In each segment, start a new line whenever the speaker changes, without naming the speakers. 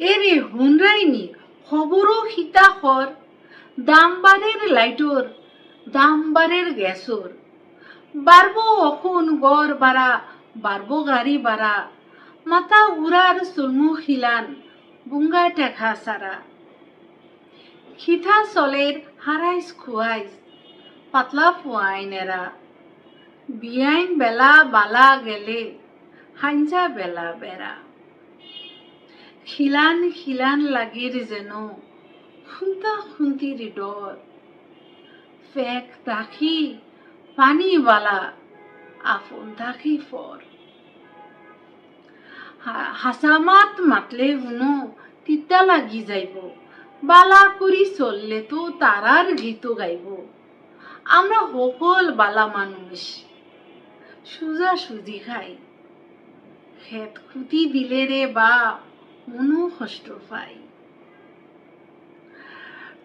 এরে হুনরাইনি, খবরও হিতা খর দামবারের লাইটর, দামবারের গ্যাসর। বাড়বো অখন গড় বাড়া বাড়বো গাড়ি বাড়া। মাথা উড়ার সুলমু খিলান, বুঙ্গা টেখা সারা খিথা চলের হারাইস খুয়াইস পাতলা ফুয়াইনেরা বিয়াইন বেলা বালা গেলে হাঞ্জা বেলা বেড়া খিলান খিলান লাগির যেন, খুন্তা খুন্তির ডর ফেক তাকি পানি বালা আপন তাকি ফর হাসামাত মাতলে শুনো, তিতা লাগি যাইব। বালা করি চললে তো তারার গীত গাইব। আমরা সকল বালা মানুষ, সুজা সুজি খাই। খেত খুঁটি দিলে রে বা মনো কষ্ট পাই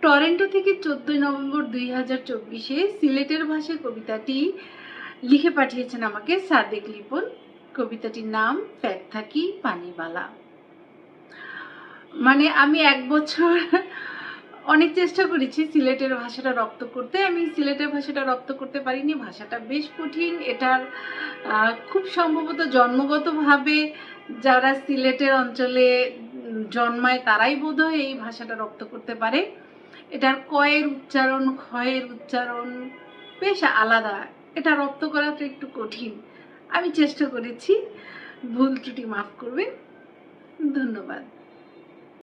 টরেন্টো থেকে চোদ্দই নভেম্বর দুই হাজার চব্বিশে সিলেটের ভাষায় কবিতাটি লিখে পাঠিয়েছেন আমাকে সাদেক লিপন। কবিতাটির নাম প্যাক থাকি পানিবালা। মানে আমি এক বছর অনেক চেষ্টা করেছি সিলেটের ভাষাটা রপ্ত করতে। আমি সিলেটের ভাষাটা রপ্ত করতে পারিনি, ভাষাটা বেশ কঠিন। এটার খুব সম্ভবত জন্মগতভাবে যারা সিলেটের অঞ্চলে জন্মায় তারাই বোধহয় এই ভাষাটা রপ্ত করতে পারে। এটার কয়ের উচ্চারণ, ক্ষয়ের উচ্চারণ বেশ আলাদা। এটা রপ্ত করাটা একটু কঠিন। আমি চেষ্টা করেছি, ভুল ত্রুটি মাফ করবেন। ধন্যবাদ।